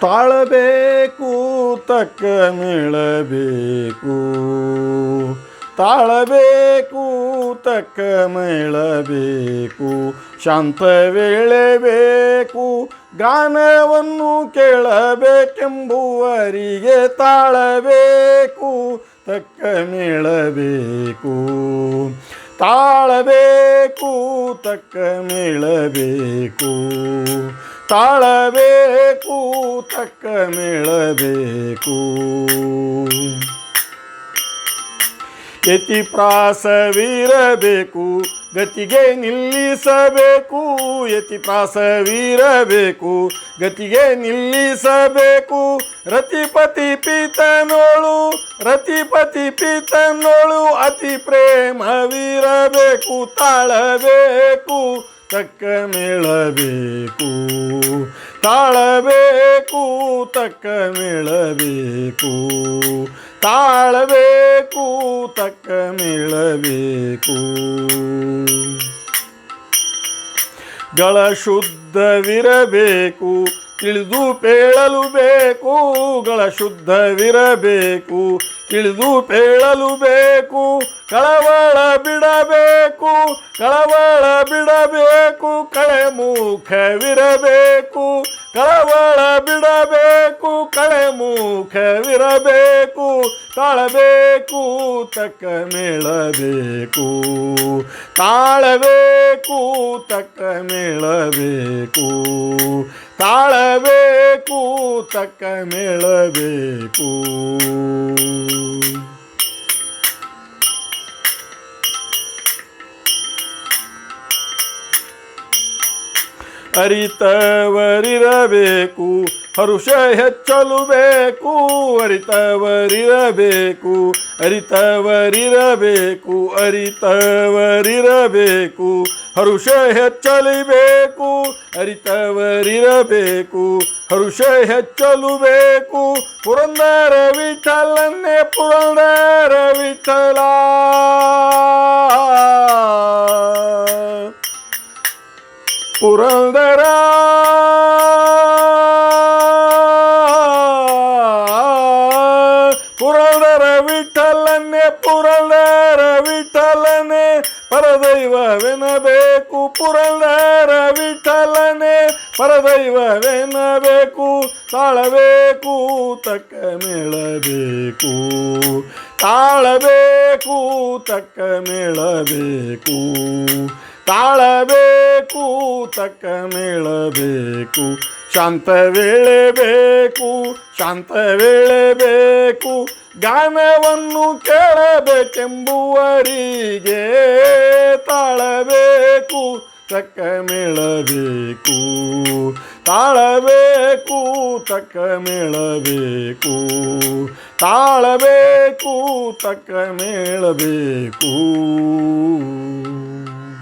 ತಾಳಬೇಕು, ತಕ್ಕ ಮೇಳಬೇಕು. ತಾಳಬೇಕು, ತಕ್ಕ ಮೇಳಬೇಕು. ಶಾಂತ ವೇಳೆ ಗಾನವನ್ನು ಕೇಳಬೇಕೆಂಬುವರಿಗೆ ತಾಳಬೇಕು, ತಕ್ಕ ಮೇಳಬೇಕು. ತಾಳಬೇಕು, ತಕ್ಕ ಮೇಳಬೇಕು. ತಾಳಬೇಕು, ತಕ್ಕ ಮೇಳಬೇಕು. ಯತಿ ಪ್ರಾಸವಿರಬೇಕು, ಗತಿಗೆ ನಿಲ್ಲಿಸಬೇಕು. ಯತಿ ಪ್ರಾಸವಿರಬೇಕು, ಗತಿಗೆ ನಿಲ್ಲಿಸಬೇಕು. ರತಿಪತಿ ಪೀತನೋಳು ರತಿಪತಿ ಪೀತನೋಳು ಅತಿ ಪ್ರೇಮವಿರಬೇಕು, ತಾಳಬೇಕು. ತಕ್ಕ ಮೇಳಬೇಕು, ತಾಳಬೇಕು, ತಕ್ಕ ಮೇಳಬೇಕು, ತಾಳಬೇಕು, ತಕ್ಕ ಮೇಳಬೇಕು. ಗಳ ಶುದ್ಧವಿರಬೇಕು, ತಿಳಿದು ಪೇಳಲು ಬೇಕು, ಗಳ ಶುದ್ಧವಿರಬೇಕು ತಿಳಿದು ಪೇಳಲು ಬೇಕು ಕಳವಳ ಬಿಡಬೇಕು ಕಳವಳ ಬಿಡಬೇಕು ಕಳೆ ಮುಖವಿರಬೇಕು. ಕಳವಳ ಬಿಡಬೇಕು ಕಳೆ ಮುಖವಿರಬೇಕು ತಾಳಬೇಕು ತಕ್ಕ ಮೇಳಬೇಕು. ತಾಳಬೇಕು ತಕ್ಕ ಮೇಳಬೇಕು. ತಾಳಬೇಕು ತಕ್ಕ ಮೇಳಬೇಕು. ಅರಿತವರಿರಬೇಕು, ಹರುಷ ಹೆಚ್ಚಲು ಬೇಕು ಅರಿತವರಿರಬೇಕು ಅರಿತವರಿರಬೇಕು ಅರಿತವರಿರಬೇಕು, ಹರುಷ ಹೆಚ್ಚಲಿಬೇಕು, ಅರಿತವರಿರಬೇಕು, ಹರುಷ ಹೆಚ್ಚಲು ಬೇಕು ಪುರಂದರ ವಿಠಲನ್ನೇ ಪುರಂದರ ವಿಠಲ ಪುರಂದರ. ಪುರಂದರ ವಿಠಲನೆ ಪುರಂದರ ವಿಠಲನೆ ಪರದೈವವೆನಬೇಕು ಪುರಂದರ ವಿಠಲನೆ ಪರದೈವವೆನಬೇಕು ತಾಳಬೇಕು, ತಕ್ಕ ಮೇಳಬೇಕು. ತಾಳಬೇಕು, ತಕ್ಕ ಮೇಳಬೇಕು. ತಾಳಬೇಕು, ತಕ್ಕ ಮೇಳಬೇಕು, ಶಾಂತ ವೇಳೆ ಬೇಕು ಶಾಂತ ವೇಳೆ ಬೇಕು ಗಾನವನ್ನು ಕೇಳಬೇಕೆಂಬುವರಿಗೆ ತಾಳಬೇಕು, ತಕ್ಕ ಮೇಳಬೇಕು. ತಾಳಬೇಕು, ತಕ್ಕ ಮೇಳಬೇಕು. ತಾಳಬೇಕು, ತಕ್ಕ ಮೇಳಬೇಕು.